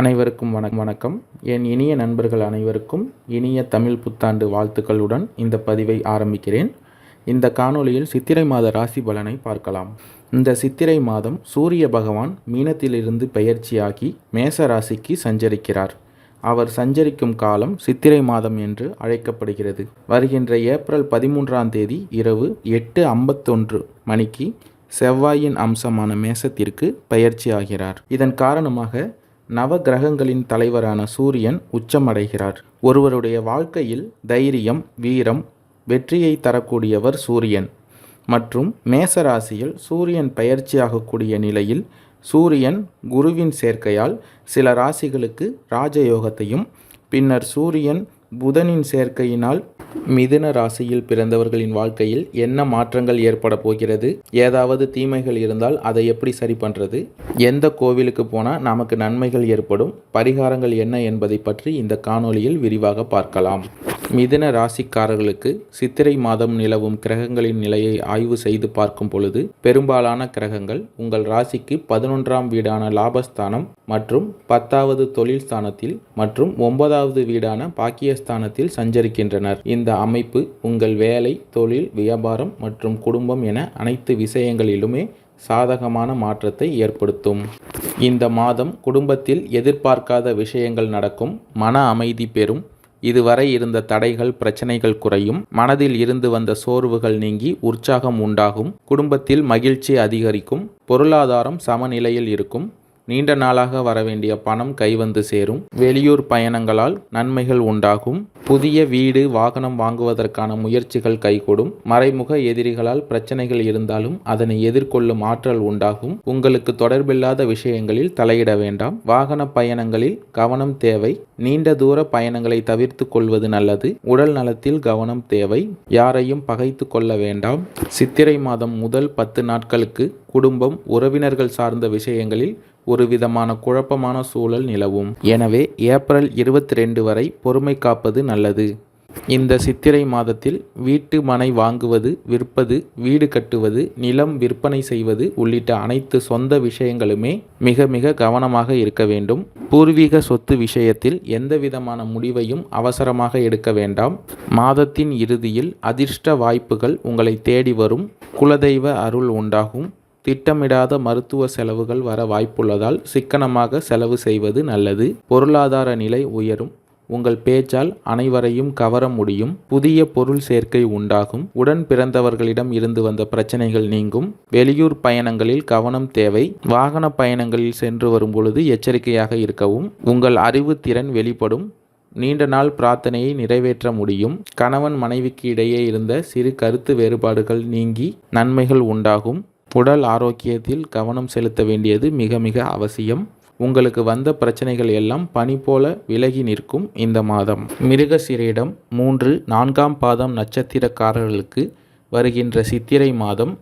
அனைவருக்கும் வணக்கம் வணக்கம். என் இனிய நண்பர்கள் அனைவருக்கும் இனிய தமிழ் புத்தாண்டு வாழ்த்துக்களுடன் இந்த பதிவை ஆரம்பிக்கிறேன். இந்த காணொளியில் சித்திரை மாத ராசி பலனை பார்க்கலாம். இந்த சித்திரை மாதம் சூரிய பகவான் மீனத்திலிருந்து பெயர்ச்சியாகி மேச ராசிக்கு சஞ்சரிக்கிறார். அவர் சஞ்சரிக்கும் காலம் சித்திரை மாதம் என்று அழைக்கப்படுகிறது. வருகின்ற ஏப்ரல் பதிமூன்றாம் தேதி இரவு எட்டு ஐம்பத்தொன்று மணிக்கு செவ்வாயின் அம்சமான மேசத்திற்கு பயிற்சி ஆகிறார் இதன் காரணமாக நவ கிரகங்களின் தலைவரான சூரியன் உச்சமடைகிறார். ஒருவருடைய வாழ்க்கையில் தைரியம் வீரம் வெற்றியை தரக்கூடியவர் சூரியன். மற்றும் மேச ராசியில் சூரியன் பயிற்சியாகக்கூடிய நிலையில் சூரியன் குருவின் சேர்க்கையால் சில ராசிகளுக்கு ராஜயோகத்தையும் பின்னர் சூரியன் புதனின் சேர்க்கையினால் மிதுன ராசியில் பிறந்தவர்களின் வாழ்க்கையில் என்ன மாற்றங்கள் ஏற்பட போகிறது? ஏதாவது தீமைகள் இருந்தால் அதை எப்படி சரி பண்ணுறது எந்த கோவிலுக்கு போனால் நமக்கு நன்மைகள் ஏற்படும்? பரிகாரங்கள் என்ன என்பதை பற்றி இந்த காணொளியில் விரிவாக பார்க்கலாம். மிதுன ராசிக்காரர்களுக்கு சித்திரை மாதம் நிலவும் கிரகங்களின் நிலையை ஆய்வு செய்து பார்க்கும் பொழுது பெரும்பாலான கிரகங்கள் உங்கள் ராசிக்கு பதினொன்றாம் வீடான லாபஸ்தானம் மற்றும் பத்தாவது தொழில் ஸ்தானத்தில் மற்றும் ஒன்பதாவது வீடான பாக்கியஸ்தானத்தில் சஞ்சரிக்கின்றனர். இந்த அமைப்பு உங்கள் வேலை தொழில் வியாபாரம் மற்றும் குடும்பம் என அனைத்து விஷயங்களிலுமே சாதகமான மாற்றத்தை ஏற்படுத்தும். இந்த மாதம் குடும்பத்தில் எதிர்பார்க்காத விஷயங்கள் நடக்கும். மன அமைதி பெறும். இதுவரை இருந்த தடைகள் பிரச்சனைகள் குறையும். மனதில் இருந்து வந்த சோர்வுகள் நீங்கி உற்சாகம் உண்டாகும். குடும்பத்தில் மகிழ்ச்சி அதிகரிக்கும். பொருளாதாரம் சமநிலையில் இருக்கும். நீண்ட நாளாக வரவேண்டிய பணம் கைவந்து சேரும். வெளியூர் பயணங்களால் நன்மைகள் உண்டாகும். புதிய வீடு வாகனம் வாங்குவதற்கான முயற்சிகள் கைகூடும். மறைமுக எதிரிகளால் பிரச்சனைகள் இருந்தாலும் அதனை எதிர்கொள்ளும் ஆற்றல் உண்டாகும். உங்களுக்கு தொடர்பில்லாத விஷயங்களில் தலையிட வேண்டாம். வாகன பயணங்களில் கவனம் தேவை. நீண்ட தூர பயணங்களை தவிர்த்து கொள்வது நல்லது. உடல் நலத்தில் கவனம் தேவை. யாரையும் பகைத்து கொள்ள வேண்டாம். சித்திரை மாதம் முதல் பத்து நாட்களுக்கு குடும்பம் உறவினர்கள் சார்ந்த விஷயங்களில் ஒரு விதமான குழப்பமான சூழல் நிலவும். எனவே ஏப்ரல் இருபத்தி ரெண்டு வரை பொறுமை காப்பது நல்லது. இந்த சித்திரை மாதத்தில் வீட்டு மனை வாங்குவது விற்பது வீடு கட்டுவது நிலம் விற்பனை செய்வது உள்ளிட்ட அனைத்து சொந்த விஷயங்களுமே மிக மிக கவனமாக இருக்க வேண்டும். பூர்வீக சொத்து விஷயத்தில் எந்தவிதமான முடிவையும் அவசரமாக எடுக்க வேண்டாம். மாதத்தின் இறுதியில் அதிர்ஷ்ட வாய்ப்புகள் உங்களை தேடி வரும். குலதெய்வ அருள் உண்டாகும். திட்டமிடாத மருத்துவ செலவுகள் வர வாய்ப்புள்ளதால் சிக்கனமாக செலவு செய்வது நல்லது. பொருளாதார நிலை உயரும். உங்கள் பேச்சால் அனைவரையும் கவர முடியும். புதிய பொருள் சேர்க்கை உண்டாகும். உடன் பிறந்தவர்களிடம் இருந்து வந்த பிரச்சனைகள் நீங்கும். வெளியூர் பயணங்களில் கவனம் தேவை. வாகன பயணங்களில் சென்று வரும் பொழுது எச்சரிக்கையாக இருக்கவும். உங்கள் அறிவு திறன் வெளிப்படும். நீண்ட நாள் பிரார்த்தனையை நிறைவேற்ற முடியும். கணவன் மனைவிக்கு இடையே இருந்த சிறு கருத்து வேறுபாடுகள் நீங்கி நன்மைகள் உண்டாகும். உடல் ஆரோக்கியத்தில் கவனம் செலுத்த வேண்டியது மிக மிக அவசியம். உங்களுக்கு வந்த பிரச்சனைகள் எல்லாம் பனி போல விலகி நிற்கும் இந்த மாதம். மிருகசிரியிடம் மூன்று நான்காம் பாதம் நட்சத்திரக்காரர்களுக்கு வருகின்ற சித்திரை மாதம்.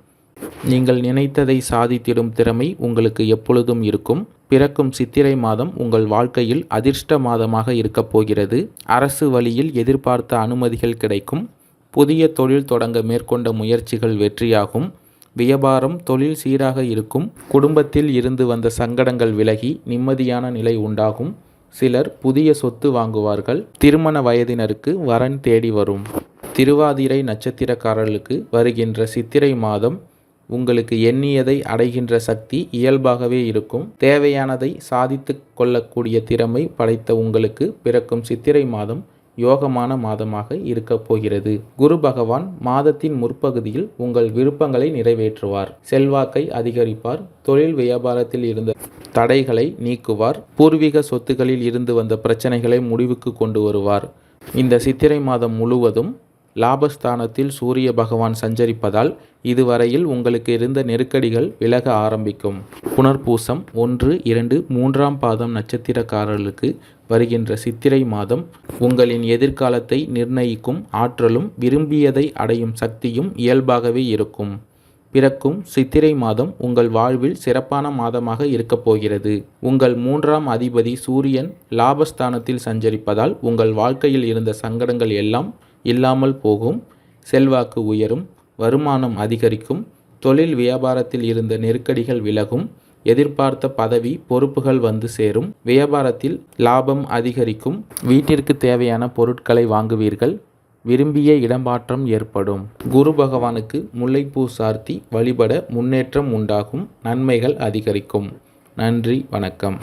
நீங்கள் நினைத்ததை சாதித்திடும் திறமை உங்களுக்கு எப்பொழுதும் இருக்கும். பிறக்கும் சித்திரை மாதம் உங்கள் வாழ்க்கையில் அதிர்ஷ்ட மாதமாக இருக்கப் போகிறது. அரசு வழியில் எதிர்பார்த்த அனுமதிகள் கிடைக்கும். புதிய தொழில் தொடங்க மேற்கொண்ட முயற்சிகள் வெற்றியாகும். வியாபாரம் தொழில் சீராக இருக்கும். குடும்பத்தில் இருந்து வந்த சங்கடங்கள் விலகி நிம்மதியான நிலை உண்டாகும். சிலர் புதிய சொத்து வாங்குவார்கள். திருமண வயதினருக்கு வரன் தேடி வரும். திருவாதிரை நட்சத்திரக்காரர்களுக்கு வருகின்ற சித்திரை மாதம் உங்களுக்கு எண்ணியதை அடைகின்ற சக்தி இயல்பாகவே இருக்கும். தேவையானதை சாதித்து கொள்ளக்கூடிய திறமை படைத்த உங்களுக்கு பிறக்கும் சித்திரை மாதம் யோகமான மாதமாக இருக்கப் போகிறது. குரு பகவான் மாதத்தின் முற்பகுதியில் உங்கள் விருப்பங்களை நிறைவேற்றுவார். செல்வாக்கை அதிகரிப்பார். தொழில் வியாபாரத்தில் இருந்த தடைகளை நீக்குவார். பூர்வீக சொத்துகளில் இருந்து வந்த பிரச்சனைகளை முடிவுக்கு கொண்டு வருவார். இந்த சித்திரை மாதம் முழுவதும் லாபஸ்தானத்தில் சூரிய பகவான் சஞ்சரிப்பதால் இதுவரையில் உங்களுக்கு இருந்த நெருக்கடிகள் விலக ஆரம்பிக்கும். புனர்பூசம் ஒன்று இரண்டு மூன்றாம் பாதம் நட்சத்திரக்காரர்களுக்கு வருகின்ற சித்திரை மாதம் உங்களின் எதிர்காலத்தை நிர்ணயிக்கும் ஆற்றலும் விரும்பியதை அடையும் சக்தியும் இயல்பாகவே இருக்கும். பிறக்கும் சித்திரை மாதம் உங்கள் வாழ்வில் சிறப்பான மாதமாக இருக்கப் போகிறது. உங்கள் மூன்றாம் அதிபதி சூரியன் லாபஸ்தானத்தில் சஞ்சரிப்பதால் உங்கள் வாழ்க்கையில் இருந்த சங்கடங்கள் எல்லாம் இல்லாமல் போகும். செல்வாக்கு உயரும் வருமானம் அதிகரிக்கும் தொழில் வியாபாரத்தில் இருந்த நெருக்கடிகள் விலகும் எதிர்பார்த்த பதவி பொறுப்புகள் வந்து சேரும். வியாபாரத்தில் லாபம் அதிகரிக்கும். வீட்டிற்கு தேவையான பொருட்களை வாங்குவீர்கள். விரும்பிய இடமாற்றம் ஏற்படும். குரு பகவானுக்கு முல்லைப்பூ சார்த்தி வழிபட முன்னேற்றம் உண்டாகும். நன்மைகள் அதிகரிக்கும். நன்றி வணக்கம்.